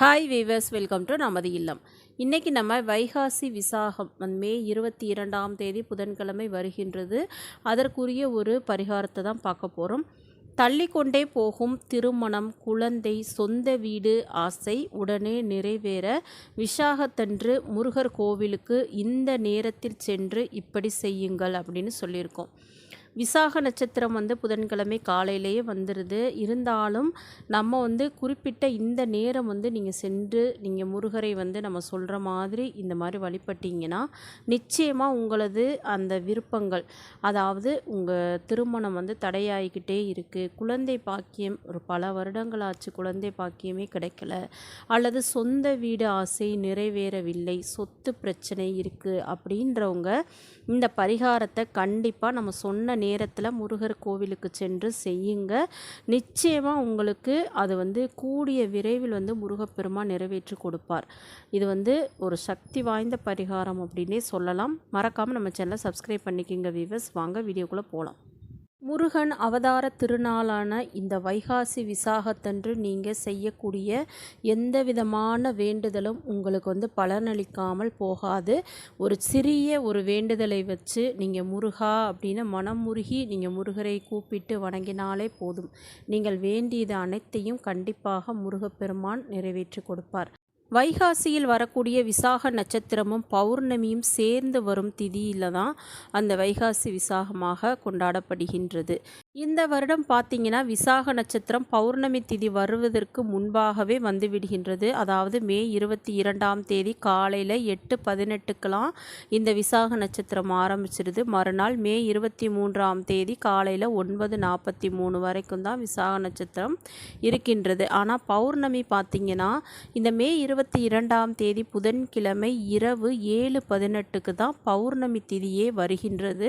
Hi viewers welcome to நமது இல்லம் இன்றைக்கி நம்ம வைகாசி விசாகம் மே இருபத்தி இரண்டாம் தேதி புதன்கிழமை வருகின்றது. அதற்குரிய ஒரு பரிகாரத்தை தான் பார்க்க போகிறோம் தள்ளிக்கொண்டே போகும் திருமணம் குழந்தை சொந்த வீடு ஆசை உடனே நிறைவேற விசாகத்தன்று முருகர் கோவிலுக்கு இந்த நேரத்தில் சென்று இப்படி செய்யுங்கள் அப்படின்னு சொல்லியிருக்கோம். விசாக நட்சத்திரம் வந்து புதன்கிழமை காலையிலேயே வந்துடுது இருந்தாலும் நம்ம வந்து குறிப்பிட்ட இந்த நேரம் வந்து நீங்கள் சென்று நீங்கள் முருகரை வந்து நம்ம சொல்கிற மாதிரி இந்த மாதிரி வழிபட்டீங்கன்னா நிச்சயமாக உங்களது அந்த விருப்பங்கள் அதாவது உங்கள் திருமணம் வந்து தடையாகிக்கிட்டே இருக்குது குழந்தை பாக்கியம் ஒரு பல வருடங்களாச்சு குழந்தை பாக்கியமே கிடைக்கல. அல்லது சொந்த வீடு ஆசை நிறைவேறவில்லை சொத்து பிரச்சனை இருக்குது அப்படின்றவங்க இந்த பரிகாரத்தை கண்டிப்பாக நம்ம சொன்ன நேரத்தில் முருகர் கோவிலுக்கு சென்று செய்யுங்க. நிச்சயமாக உங்களுக்கு அது வந்து கூடிய விரைவில் வந்து முருகப்பெருமான் நிறைவேற்றி கொடுப்பார். இது வந்து ஒரு சக்தி வாய்ந்த பரிகாரம் அப்படின்னே சொல்லலாம். மறக்காமல் நம்ம சேனலை சப்ஸ்கிரைப் பண்ணிக்கிங்க வீவர்ஸ் வாங்க வீடியோக்குள்ளே போகலாம் முருகன் அவதார திருநாளான இந்த வைகாசி விசாகத்தன்று நீங்கள் செய்யக்கூடிய எந்த விதமான வேண்டுதலும் உங்களுக்கு வந்து பலனளிக்காமல் போகாது. ஒரு சிறிய ஒரு வேண்டுதலை வச்சு நீங்கள் முருகா அப்படின்னு மனம் முருகி நீங்கள் முருகரை கூப்பிட்டு வணங்கினாலே போதும். நீங்கள் வேண்டியது அனைத்தையும் கண்டிப்பாக முருகப்பெருமான் நிறைவேற்றி கொடுப்பார். வைகாசியில் வரக்கூடிய விசாக நட்சத்திரமும் பௌர்ணமியும் சேர்ந்து வரும் திதியில் தான் அந்த வைகாசி விசாகமாக கொண்டாடப்படுகின்றது. இந்த வருடம் பார்த்திங்கன்னா விசாக நட்சத்திரம் பௌர்ணமி திதி வருவதற்கு முன்பாகவே வந்து விடுகின்றது. அதாவது மே இருபத்தி இரண்டாம் தேதி காலையில் எட்டு பதினெட்டுக்கெலாம் இந்த விசாக நட்சத்திரம் ஆரம்பிச்சிருது. மறுநாள் மே இருபத்தி மூன்றாம் தேதி காலையில் ஒன்பது நாற்பத்தி மூணு வரைக்கும் தான் விசாக நட்சத்திரம் இருக்கின்றது. ஆனால் பௌர்ணமி பார்த்திங்கன்னா இந்த மே இருபத்தி இரண்டாம் தேதி புதன்கிழமை இரவு ஏழு பதினெட்டுக்கு தான் பௌர்ணமி திதியே வருகின்றது.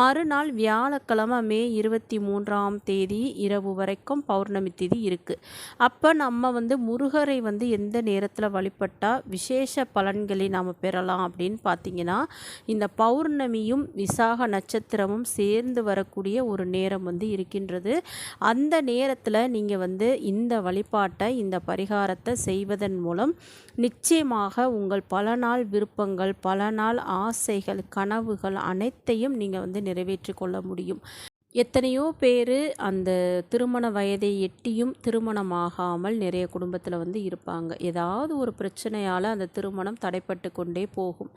மறுநாள் வியாழக்கிழமை மே இருபத்தி மூன்றாம் தேதி இரவு வரைக்கும் பௌர்ணமி திதி இருக்குது அப்போ நம்ம வந்து முருகரை வந்து எந்த நேரத்தில் வழிபட்டால் விசேஷ பலன்களை நாம் பெறலாம் அப்படின்னு பார்த்தீங்கன்னா இந்த பௌர்ணமியும் விசாக நட்சத்திரமும் சேர்ந்து வரக்கூடிய ஒரு நேரம் வந்து இருக்கின்றது. அந்த நேரத்தில் நீங்கள் வந்து இந்த வழிபாட்டை இந்த பரிகாரத்தை செய்வதன் மூலம் நிச்சயமாக உங்கள் பல நாள் விருப்பங்கள் பல நாள் ஆசைகள் கனவுகள் அனைத்தையும் நீங்கள் வந்து நிறைவேற்றி கொள்ள முடியும். எத்தனையோ பேர் அந்த திருமண வயதை எட்டியும் திருமணமாகாமல் நிறைய குடும்பத்தில் வந்து இருப்பாங்க. ஏதாவது ஒரு பிரச்சனையால் அந்த திருமணம் தடைப்பட்டு கொண்டே போகும்.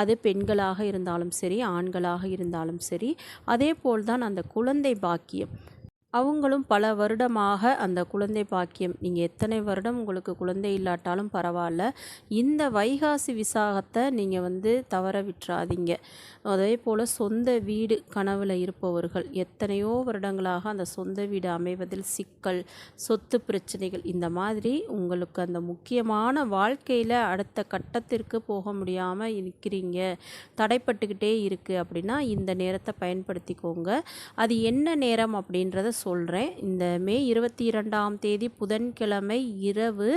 அது பெண்களாக இருந்தாலும் சரி ஆண்களாக இருந்தாலும் சரி அதே போல்தான் அந்த குழந்தை பாக்கியம். அவங்களும் பல வருடமாக அந்த குழந்தை பாக்கியம். நீங்கள் எத்தனை வருடம் உங்களுக்கு குழந்தை இல்லாட்டாலும் பரவாயில்ல. இந்த வைகாசி விசாகத்தை நீங்கள் வந்து தவற விட்டுறாதீங்க. அதே போல் சொந்த வீடு கனவில் இருப்பவர்கள் எத்தனையோ வருடங்களாக அந்த சொந்த வீடு அமைவதில் சிக்கல் சொத்து பிரச்சனைகள் இந்த மாதிரி உங்களுக்கு அந்த முக்கியமான வாழ்க்கையில் அடுத்த கட்டத்திற்கு போக முடியாமல் இருக்கிறீங்க. தடைப்பட்டுக்கிட்டே இருக்குது அப்படின்னா இந்த நேரத்தை பயன்படுத்திக்கோங்க. அது என்ன நேரம் அப்படின்றத சொல்கிறேன் இந்த மே இருபத்தி இரண்டாம் தேதி புதன்கிழமை இரவு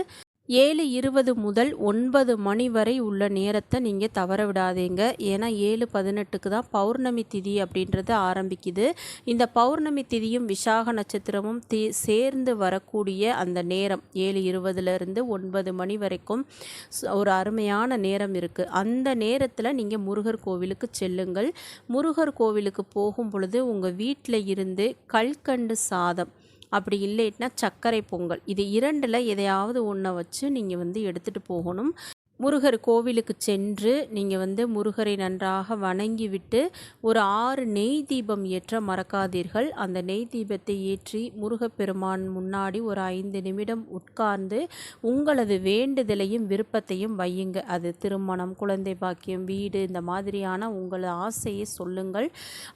ஏழு இருபது முதல் ஒன்பது மணி வரை உள்ள நேரத்தை நீங்கள் தவற விடாதீங்க. ஏன்னா ஏழு பதினெட்டுக்கு தான் பௌர்ணமி திதி அப்படின்றது ஆரம்பிக்குது. இந்த பௌர்ணமி திதியும் விசாக நட்சத்திரமும் தி சேர்ந்து வரக்கூடிய அந்த நேரம் ஏழு இருபதுலேருந்து ஒன்பது மணி வரைக்கும் ஒரு அருமையான நேரம் இருக்குது அந்த நேரத்தில் நீங்கள் முருகர் கோவிலுக்கு செல்லுங்கள். முருகர் கோவிலுக்கு போகும் பொழுது உங்கள் வீட்டில் இருந்து கல்கண்டு சாதம் அப்படி இல்லைன்னா சர்க்கரை பொங்கல். இது இரண்டில் எதையாவது ஒன்றை வச்சு நீங்கள் வந்து எடுத்துகிட்டு போகணும். முருகர் கோவிலுக்கு சென்று நீங்கள் வந்து முருகரை நன்றாக வணங்கிவிட்டு ஒரு ஆறு நெய் தீபம் ஏற்ற மறக்காதீர்கள். அந்த நெய் தீபத்தை ஏற்றி முருகப்பெருமான் முன்னாடி ஒரு ஐந்து நிமிடம் உட்கார்ந்து உங்களது வேண்டுதலையும் விருப்பத்தையும் வையுங்க. அது திருமணம் குழந்தை பாக்கியம் வீடு இந்த மாதிரியான உங்களது ஆசையை சொல்லுங்கள்.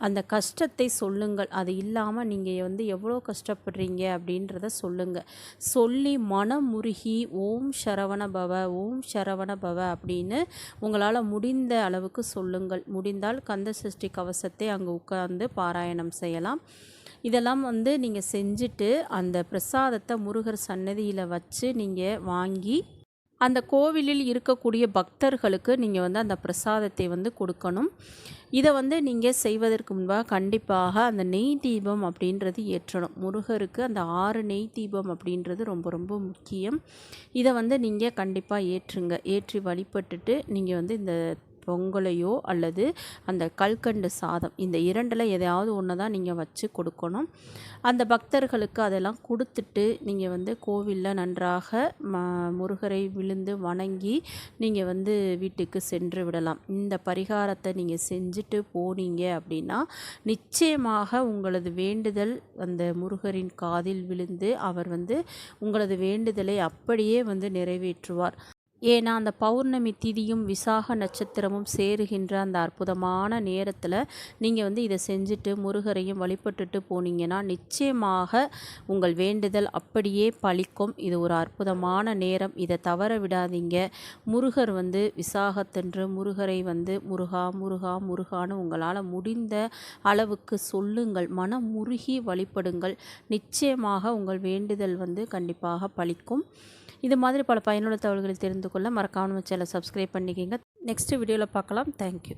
அந்த கஷ்டத்தை சொல்லுங்கள். அது இல்லாமல் நீங்கள் வந்து எவ்வளோ கஷ்டப்படுறீங்க அப்படின்றத சொல்லுங்கள் சொல்லி மனமுருகி முருகி ஓம் சரவண பவ ஓம் சரவண பவ அப்படின்னு உங்களால் முடிந்த அளவுக்கு சொல்லுங்கள். முடிந்தால் கந்த சஷ்டி கவசத்தை அங்கே உட்கார்ந்து பாராயணம் செய்யலாம். இதெல்லாம் வந்து நீங்கள் செஞ்சுட்டு அந்த பிரசாதத்தை முருகர் சன்னதியில் வச்சு நீங்கள் வாங்கி அந்த கோவிலில் இருக்கக்கூடிய பக்தர்களுக்கு நீங்கள் வந்து அந்த பிரசாதத்தை வந்து கொடுக்கணும். இதை வந்து நீங்கள் செய்வதற்கு முன்பாக கண்டிப்பாக அந்த நெய் தீபம் அப்படின்றது ஏற்றணும். முருகருக்கு அந்த ஆறு நெய் தீபம் அப்படின்றது ரொம்ப ரொம்ப முக்கியம். இதை வந்து நீங்கள் கண்டிப்பாக ஏற்றுங்க. ஏற்றி வழிபட்டுட்டு நீங்கள் வந்து இந்த பொங்கலையோ அல்லது அந்த கல்கண்டு சாதம் இந்த இரண்டில் எதையாவது ஒன்று தான் நீங்கள் வச்சு கொடுக்கணும். அந்த பக்தர்களுக்கு அதெல்லாம் கொடுத்துட்டு நீங்கள் வந்து கோவிலில் நன்றாக ம முருகரை விழுந்து வணங்கி நீங்கள் வந்து வீட்டுக்கு சென்று விடலாம். இந்த பரிகாரத்தை நீங்கள் செஞ்சுட்டு போனீங்க அப்படின்னா நிச்சயமாக உங்களது வேண்டுதல் அந்த முருகரின் காதில் விழுந்து அவர் வந்து உங்களது வேண்டுதலை அப்படியே வந்து நிறைவேற்றுவார். ஏன்னா அந்த பௌர்ணமி திதியும் விசாக நட்சத்திரமும் சேருகின்ற அந்த அற்புதமான நேரத்தில் நீங்கள் வந்து இதை செஞ்சுட்டு முருகரையும் வழிபட்டுட்டு போனீங்கன்னா நிச்சயமாக உங்கள் வேண்டுதல் அப்படியே பழிக்கும். இது ஒரு அற்புதமான நேரம். இதை தவற விடாதீங்க. முருகர் வந்து விசாகத்தன்று முருகரை வந்து முருகா முருகா முருகான்னு உங்களால் முடிந்த அளவுக்கு சொல்லுங்கள். மனம் முருகி வழிபடுங்கள். நிச்சயமாக உங்கள் வேண்டுதல் வந்து கண்டிப்பாக பழிக்கும். இது மாதிரி பல பயனுள்ள தகவல்களை தெரிந்து மறக்காமல் சேனலை சப்ஸ்கிரைப் பண்ணிக்கோங்க. நெக்ஸ்ட் வீடியோவில் பார்க்கலாம். தேங்க்யூ